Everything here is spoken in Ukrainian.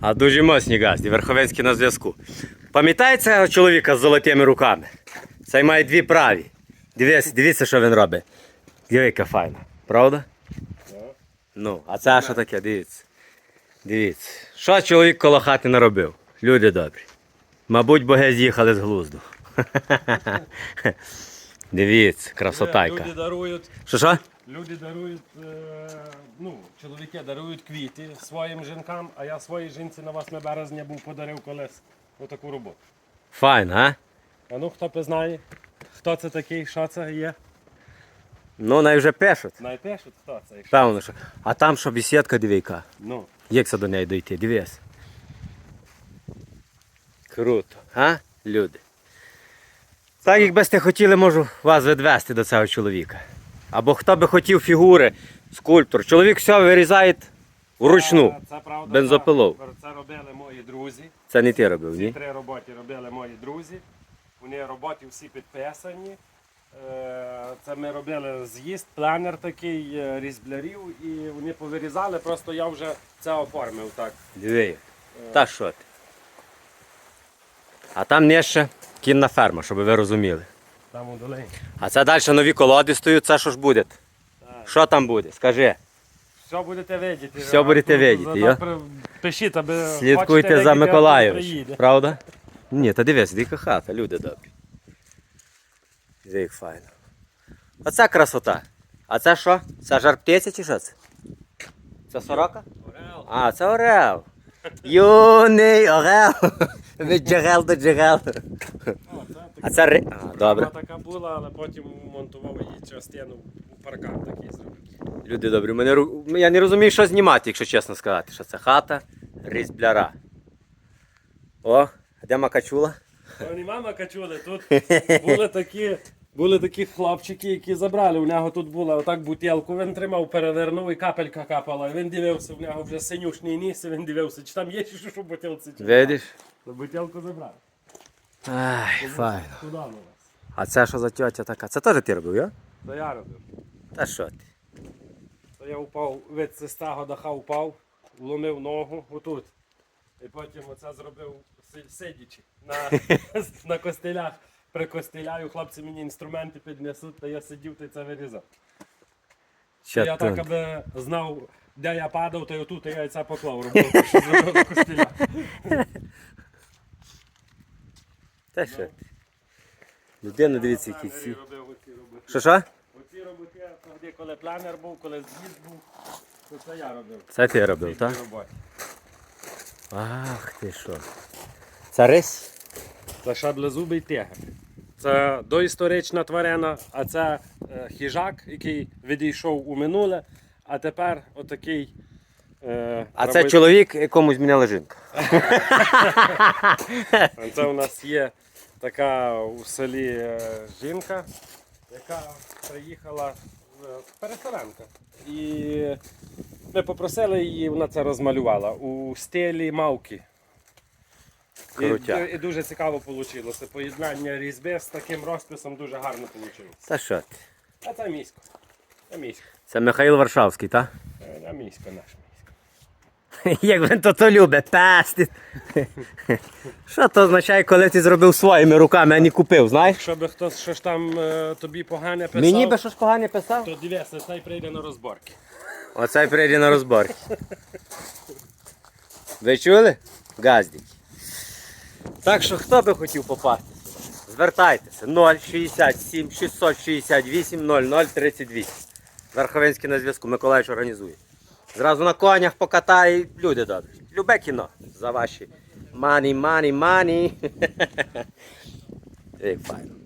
А дуже моцні газді, Верховенський на зв'язку. Пам'ятаєте цього чоловіка з золотими руками? Цей має дві праві. Дивіться, дивіться, що він робить. Яка файна. Правда? Ну, а це що таке, дивіться. Дивіться. Що чоловік коло хати наробив? Люди добрі. Мабуть, боги з'їхали з глузду. Дивіться, красота яка. Люди дарують, Що що? Люди дарують, е, ну, чоловіки дарують квіти своїм жінкам, а я своїй жінці на 8 березня був подарив колись отаку роботу. Файно, а? А ну хто пізнає, хто це такий, що це є? Ну, най вже пишуть. Найпишуть, хто це. Якщо... Певно, що. А там що бесідка дивіка. Ну, Як це до неї дойти? Дивись. Круто, а? Люди. Так, якби сте хотіли, можу вас відвести до цього чоловіка. Або хто би хотів фігури, скульптор. Чоловік все вирізає вручну. Це, це правда. Бензопилою. Це, це робили мої друзі. Це не ти робив, Ці ні? три роботи робили мої друзі. Вони роботи всі підписані. Е, Це ми робили з'їзд, планер такий е, різблярів, і вони повирізали, просто я вже це оформив так. Диви. Та що ти? А там не ще кінна ферма, щоб ви розуміли. Там у долині. А це далі нові колоди стоять, це що ж буде? Що там буде? Скажи. Все будете видіти. Все будете видіти, йо? Пишіть, аби Слідкуйте за приїде. правда? Ні, та дивись, дика хата, люди добрі. Диви, як файно. Оце красота. А це що? Це жар птиця чи що це? Це сорока? Орел. А, це орел. Юний орел. Від джерел до джерел. А це ри... А, добре. Вона така була, але потім монтував її частину у паркан такий зробив. Люди добрі, мене... ру- я не розумію, що знімати, якщо чесно сказати, що це хата різбляра. О, а де макачула? Вони мама качули, тут були такі, були такі хлопчики, які забрали. У нього тут була отак бутилку, він тримав, перевернув і капелька капала. І Він дивився, у нього вже синюшний ніс, і він дивився, чи там є ще що в бутилці. Чи Видиш? То бутилку забрали. Ай, файно. Куди на вас? А це що за тьотя така? Це теж ти робив, я? То я робив. Та що ти? То я впав, від цистого даха впав, вломив ногу отут. І потім оце зробив си- сидячи на, на костелях. Прикостеляю, хлопці мені інструменти піднесуть, та я сидів та й це вирізав. Я так, аби знав, де я падав, то й отут я це поклав, робив, що зробив на костелях. Та що ти? Людина, дивіться, які роботи. Що що? Оці роботи, тоді, коли планер був, коли з'їзд був, то це я робив. Це ти робив, так? Ах ти що. Це рись? Це шаблезубий тигр. Це доісторична тварина, а це е, хижак, який відійшов у минуле, а тепер отакий. Е, А це чоловік, якому зміняла жінка. Це у нас є така у селі е, жінка, яка приїхала е, переселенка. І ми попросили її, вона це розмалювала у стилі мавки. І, і дуже цікаво вийшло. Поєднання різьби з таким розписом дуже гарно вийшло. Та що ти? А це місько. Це місько. Це Михайло Варшавський, так? Е, А місько наш місько. Як він то то любить, пести. Що то означає, коли ти зробив своїми руками, а не купив, знаєш? Якщо би хтось щось там е, тобі погане писав, Мені би щось погане писав. то дивися, цей прийде на розборки. Оцей прийде на розборки. Ви чули? Газдік. Так що хто би хотів попасти? Звертайтеся 067 668 0038. Верховенський на зв'язку. Миколаївич організує. Зразу на конях покатай, Люди добрі. Любе кіно за ваші мані, мані, мані. Як файно.